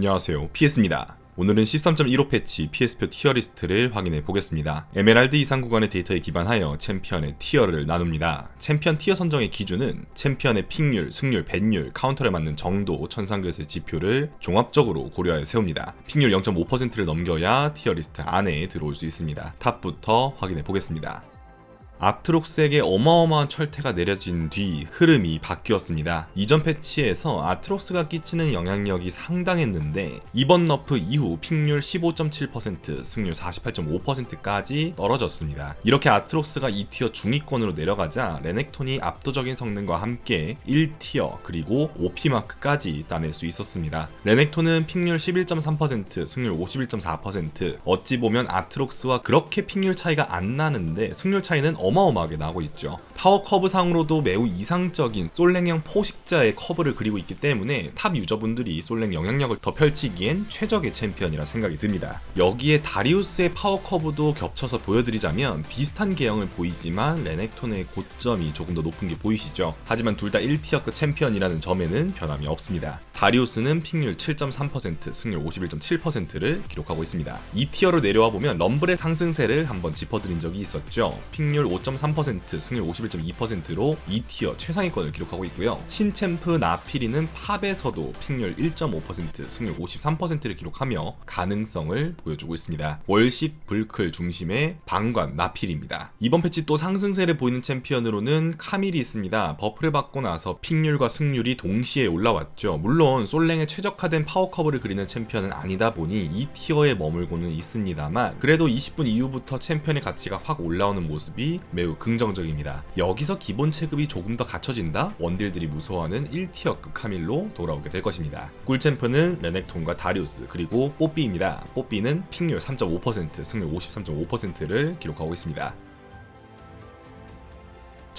안녕하세요. PS입니다. 오늘은 13.15 패치 PS표 티어 리스트를 확인해 보겠습니다. 에메랄드 이상 구간의 데이터에 기반하여 챔피언의 티어를 나눕니다. 챔피언 티어 선정의 기준은 챔피언의 픽률, 승률, 뱃률, 카운터를 맞는 정도, 천상교수의 지표를 종합적으로 고려하여 세웁니다. 픽률 0.5%를 넘겨야 티어 리스트 안에 들어올 수 있습니다. 탑부터 확인해 보겠습니다. 아트록스에게 어마어마한 철퇴가 내려진 뒤 흐름이 바뀌었습니다. 이전 패치에서 아트록스가 끼치는 영향력이 상당했는데 이번 너프 이후 픽률 15.7%, 승률 48.5%까지 떨어졌습니다. 이렇게 아트록스가 2티어 중위권으로 내려가자 레넥톤이 압도적인 성능과 함께 1티어 그리고 OP마크까지 따낼 수 있었습니다. 레넥톤은 픽률 11.3%, 승률 51.4% 어찌 보면 아트록스와 그렇게 픽률 차이가 안 나는데 승률 차이는 어마어마하게 나고 있죠. 파워 커브 상으로도 매우 이상적인 솔랭형 포식자의 커브를 그리고 있기 때문에 탑 유저분들이 솔랭 영향력을 더 펼치기엔 최적의 챔피언이라 생각이 듭니다. 여기에 다리우스의 파워 커브도 겹쳐서 보여드리자면 비슷한 개형을 보이지만 레넥톤의 고점이 조금 더 높은 게 보이시죠? 하지만 둘 다 1티어급 챔피언이라는 점에는 변함이 없습니다. 다리우스는 픽률 7.3%, 승률 51.7%를 기록하고 있습니다. 2티어로 내려와 보면 럼블의 상승세를 한번 짚어드린 적이 있었죠. 픽률 5.3%, 승률 51.2%로 2티어 최상위권을 기록하고 있고요. 신챔프 나피리는 탑에서도 픽률 1.5%, 승률 53%를 기록하며 가능성을 보여주고 있습니다. 월식 불클 중심의 방관 나필입니다. 이번 패치 또 상승세를 보이는 챔피언으로는 카밀이 있습니다. 버프를 받고 나서 픽률과 승률이 동시에 올라왔죠. 물론 솔랭에 최적화된 파워커브를 그리는 챔피언은 아니다 보니 이 티어에 머물고는 있습니다만 그래도 20분 이후부터 챔피언의 가치가 확 올라오는 모습이 매우 긍정적입니다. 여기서 기본 체급이 조금 더 갖춰진다? 원딜들이 무서워하는 1티어급 카밀로 돌아오게 될 것입니다. 꿀챔프는 레넥톤과 다리우스 그리고 뽀삐입니다. 뽀삐는 픽률 3.5%, 승률 53.5%를 기록하고 있습니다.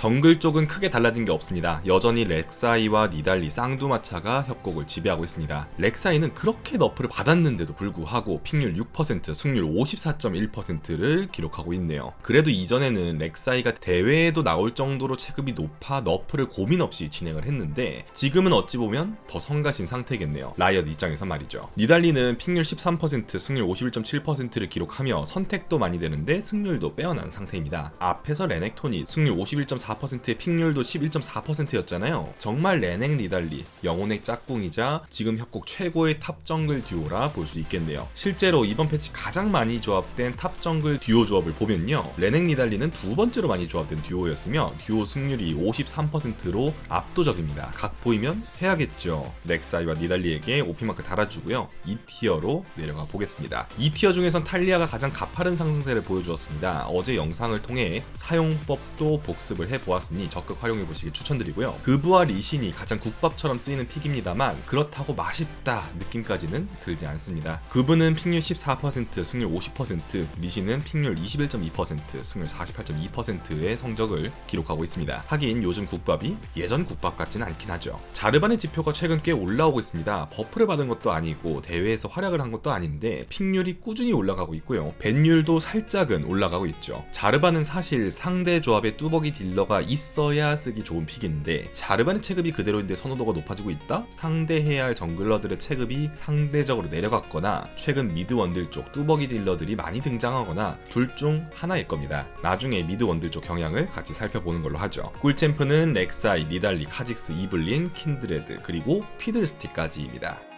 정글 쪽은 크게 달라진 게 없습니다. 여전히 렉사이와 니달리, 쌍두마차가 협곡을 지배하고 있습니다. 렉사이는 그렇게 너프를 받았는데도 불구하고 픽률 6%, 승률 54.1%를 기록하고 있네요. 그래도 이전에는 렉사이가 대회에도 나올 정도로 체급이 높아 너프를 고민 없이 진행을 했는데 지금은 어찌 보면 더 성가신 상태겠네요. 라이엇 입장에서 말이죠. 니달리는 픽률 13%, 승률 51.7%를 기록하며 선택도 많이 되는데 승률도 빼어난 상태입니다. 앞에서 레넥톤이 승률 51.4 4%의 픽률도 11.4%였잖아요. 정말 레넥 니달리 영혼의 짝꿍이자 지금 협곡 최고의 탑 정글 듀오라 볼 수 있겠네요. 실제로 이번 패치 가장 많이 조합된 탑 정글 듀오 조합을 보면요. 레넥 니달리는 두 번째로 많이 조합된 듀오였으며 듀오 승률이 53%로 압도적입니다. 각 보이면 해야겠죠. 넥사이와 니달리에게 오피마크 달아주고요. 2티어로 내려가 보겠습니다. 2티어 중에선 탈리아가 가장 가파른 상승세를 보여주었습니다. 어제 영상을 통해 사용법도 복습을 해 보았으니 적극 활용해 보시길 추천드리고요. 그부와 리신이 가장 국밥처럼 쓰이는 픽입니다만 그렇다고 맛있다 느낌까지는 들지 않습니다. 그부는 픽률 14%, 승률 50%, 리신은 픽률 21.2%, 승률 48.2%의 성적을 기록하고 있습니다. 하긴 요즘 국밥이 예전 국밥 같지는 않긴 하죠. 자르반의 지표가 최근 꽤 올라오고 있습니다. 버프를 받은 것도 아니고 대회에서 활약을 한 것도 아닌데 픽률이 꾸준히 올라가고 있고요. 뱃률도 살짝은 올라가고 있죠. 자르반은 사실 상대 조합의 뚜벅이 딜러가 있어야 쓰기 좋은 픽인데 자르반의 체급이 그대로인데 선호도가 높아지고 있다? 상대해야 할 정글러들의 체급이 상대적으로 내려갔거나 최근 미드 원딜 쪽 뚜벅이 딜러들이 많이 등장하거나 둘 중 하나일 겁니다. 나중에 미드 원딜 쪽 경향을 같이 살펴보는 걸로 하죠. 꿀챔프는 렉사이, 니달리, 카직스, 이블린, 킨드레드 그리고 피들스틱까지입니다.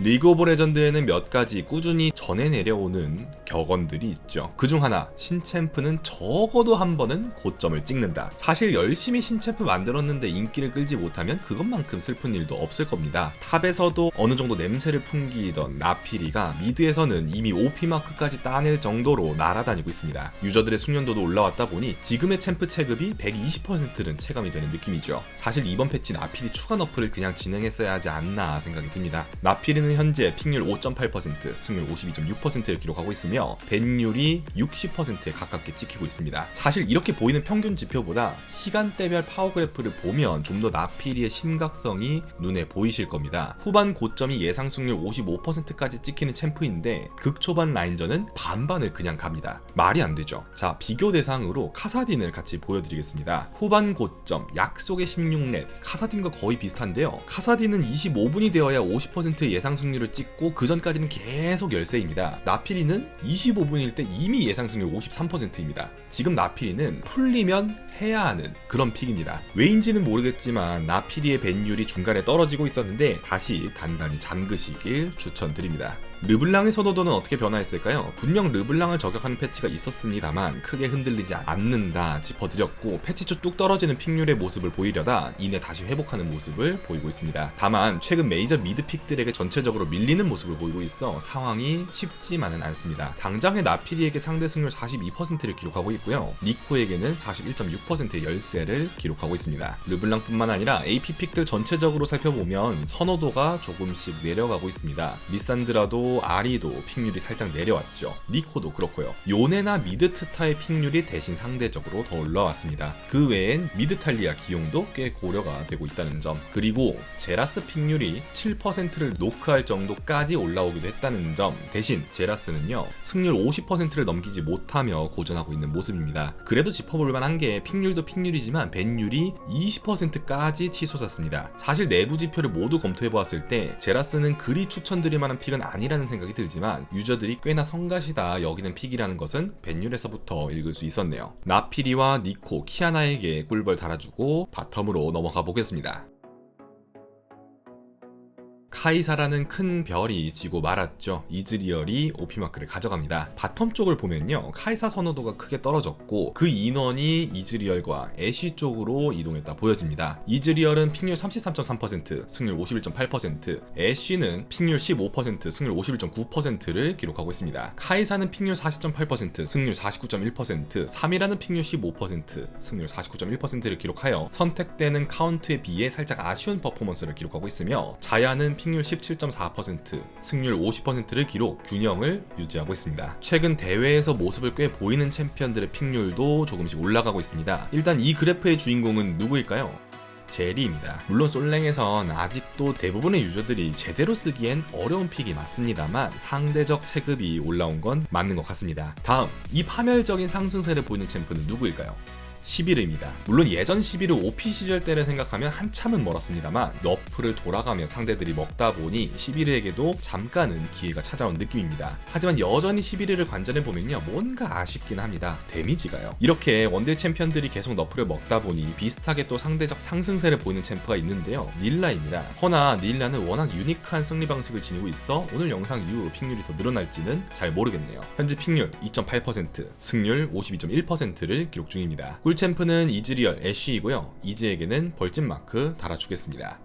리그 오브 레전드에는 몇 가지 꾸준히 전해 내려오는 격언들이 있죠. 그중 하나, 신챔프는 적어도 한 번은 고점을 찍는다. 사실 열심히 신챔프 만들었는데 인기를 끌지 못하면 그것만큼 슬픈 일도 없을 겁니다. 탑에서도 어느 정도 냄새를 풍기던 나피리가 미드에서는 이미 OP마크까지 따낼 정도로 날아다니고 있습니다. 유저들의 숙련도도 올라왔다 보니 지금의 챔프 체급이 120%는 체감이 되는 느낌이죠. 사실 이번 패치 나피리 추가 너프를 그냥 진행했어야 하지 않나 생각이 듭니다. 나피리 는 현재 픽률 5.8%, 승률 52.6%를 기록하고 있으며 벤율이 60%에 가깝게 찍히고 있습니다. 사실 이렇게 보이는 평균 지표보다 시간대별 파워 그래프를 보면 좀 더 나피리의 심각성이 눈에 보이실 겁니다. 후반 고점이 예상 승률 55%까지 찍히는 챔프인데 극초반 라인전은 반반을 그냥 갑니다. 말이 안 되죠. 자, 비교 대상으로 카사딘을 같이 보여드리겠습니다. 후반 고점 약속의 16렙 카사딘과 거의 비슷한데요. 카사딘은 25분이 되어야 50%의 예상 승률을 찍고 그 전까지는 계속 열세입니다. 나피리는 25분일 때 이미 예상 승률 53%입니다. 지금 나피리는 풀리면 해야 하는 그런 픽입니다. 왜인지는 모르겠지만 나피리의 밴율이 중간에 떨어지고 있었는데 다시 단단히 잠그시길 추천드립니다. 르블랑의 선호도는 어떻게 변화했을까요? 분명 르블랑을 저격하는 패치가 있었습니다만 크게 흔들리지 않는다 짚어드렸고 패치 초 뚝 떨어지는 픽률의 모습을 보이려다 이내 다시 회복하는 모습을 보이고 있습니다. 다만 최근 메이저 미드 픽들에게 전체적으로 밀리는 모습을 보이고 있어 상황이 쉽지만은 않습니다. 당장의 나피리에게 상대 승률 42%를 기록하고 있고요. 니코에게는 41.6%의 열세를 기록하고 있습니다. 르블랑뿐만 아니라 AP 픽들 전체적으로 살펴보면 선호도가 조금씩 내려가고 있습니다. 리산드라도 아리도 픽률이 살짝 내려왔죠. 니코도 그렇고요. 요네나 미드트타의 픽률이 대신 상대적으로 더 올라왔습니다. 그 외엔 미드탈리아 기용도 꽤 고려가 되고 있다는 점. 그리고 제라스 픽률이 7%를 노크할 정도까지 올라오기도 했다는 점. 대신 제라스는요 승률 50%를 넘기지 못하며 고전하고 있는 모습입니다. 그래도 짚어볼 만한 게 픽률도 픽률이지만 밴율이 20%까지 치솟았습니다. 사실 내부 지표를 모두 검토해 보았을 때 제라스는 그리 추천드릴 만한 픽은 아니라는 생각이 들지만 유저들이 꽤나 성가시다 여기는 픽이라는 것은 밴율에서부터 읽을 수 있었네요. 나피리와 니코, 키아나에게 꿀벌 달아주고 바텀으로 넘어가 보겠습니다. 카이사라는 큰 별이 지고 말았죠. 이즈리얼이 오피마크를 가져갑니다. 바텀 쪽을 보면요. 카이사 선호도가 크게 떨어졌고 그 인원이 이즈리얼과 애쉬 쪽으로 이동했다 보여집니다. 이즈리얼은 픽률 33.3%, 승률 51.8%, 애쉬는 픽률 15%, 승률 51.9%를 기록하고 있습니다. 카이사는 픽률 40.8%, 승률 49.1%, 3이라는 픽률 15%, 승률 49.1%를 기록하여 선택되는 카운트에 비해 살짝 아쉬운 퍼포먼스를 기록하고 있으며 자야는 픽률 17.4%, 승률 50%를 기록, 균형을 유지하고 있습니다. 최근 대회에서 모습을 꽤 보이는 챔피언들의 픽률도 조금씩 올라가고 있습니다. 일단 이 그래프의 주인공은 누구일까요? 제리입니다. 물론 솔랭에선 아직도 대부분의 유저들이 제대로 쓰기엔 어려운 픽이 맞습니다만 상대적 체급이 올라온 건 맞는 것 같습니다. 다음, 이 파멸적인 상승세를 보이는 챔프는 누구일까요? 11입니다. 물론 예전 11을 OP 시절 때를 생각하면 한참은 멀었습니다만 너프를 돌아가며 상대들이 먹다 보니 11에게도 잠깐은 기회가 찾아온 느낌입니다. 하지만 여전히 11을 관전해 보면요 뭔가 아쉽긴 합니다. 데미지가요. 이렇게 원딜 챔피언들이 계속 너프를 먹다 보니 비슷하게 또 상대적 상승세를 보이는 챔프가 있는데요. 닐라입니다. 허나 닐라는 워낙 유니크한 승리 방식을 지니고 있어 오늘 영상 이후로 픽률이 더 늘어날지는 잘 모르겠네요. 현재 픽률 2.8%, 승률 52.1%를 기록 중입니다. 꿀챔프는 이즈리얼 애쉬이고요. 이즈에게는 벌집 마크 달아주겠습니다.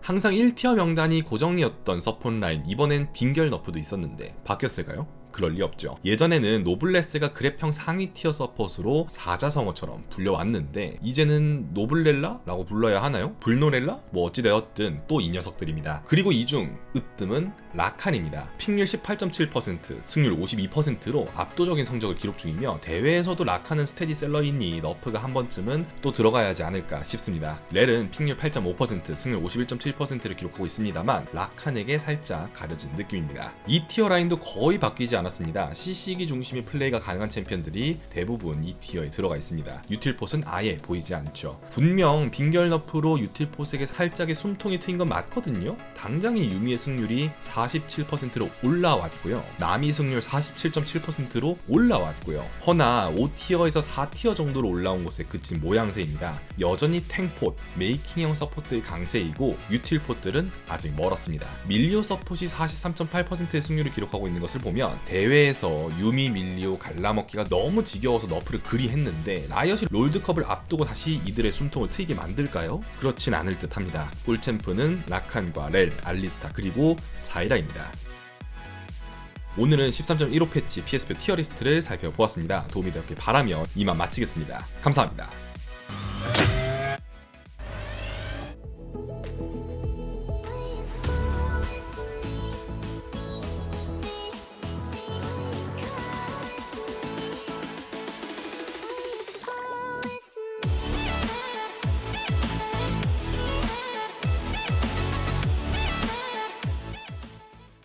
항상 1티어 명단이 고정이었던 서폰 라인 이번엔 빙결 너프도 있었는데 바뀌었을까요? 그럴 리 없죠. 예전에는 노블레스가 그래평 상위 티어 서폿으로 사자성어처럼 불려왔는데 이제는 노블렐라라고 불러야 하나요? 불노렐라? 뭐 어찌되었든 또 이 녀석들입니다. 그리고 이 중 으뜸은 라칸입니다. 픽률 18.7%, 승률 52%로 압도적인 성적을 기록 중이며 대회에서도 라칸은 스테디셀러이니 너프가 한 번쯤은 또 들어가야 하지 않을까 싶습니다. 렐은 픽률 8.5%, 승률 51.7%를 기록하고 있습니다만 라칸에게 살짝 가려진 느낌입니다. 이 티어 라인도 거의 바뀌지 않 았습니다. CC기 중심의 플레이가 가능한 챔피언들이 대부분 이 티어에 들어가 있습니다. 유틸폿은 아예 보이지 않죠. 분명 빙결 너프로 유틸폿에게 살짝의 숨통이 트인 건 맞거든요. 당장의 유미의 승률이 47%로 올라왔고요. 남이 승률 47.7%로 올라왔고요. 허나 5티어에서 4티어 정도로 올라온 곳에 그친 모양새입니다. 여전히 탱폿, 메이킹형 서포트의 강세이고 유틸폿들은 아직 멀었습니다. 밀리오 서폿이 43.8%의 승률을 기록하고 있는 것을 보면 대회에서 유미 밀리오 갈라먹기가 너무 지겨워서 너프를 그리 했는데 라이엇이 롤드컵을 앞두고 다시 이들의 숨통을 트이게 만들까요? 그렇진 않을 듯 합니다. 꿀챔프는 라칸과 렐, 알리스타 그리고 자이라입니다. 오늘은 13.15 패치 PSP 티어리스트를 살펴보았습니다. 도움이 되었길 바라며 이만 마치겠습니다. 감사합니다.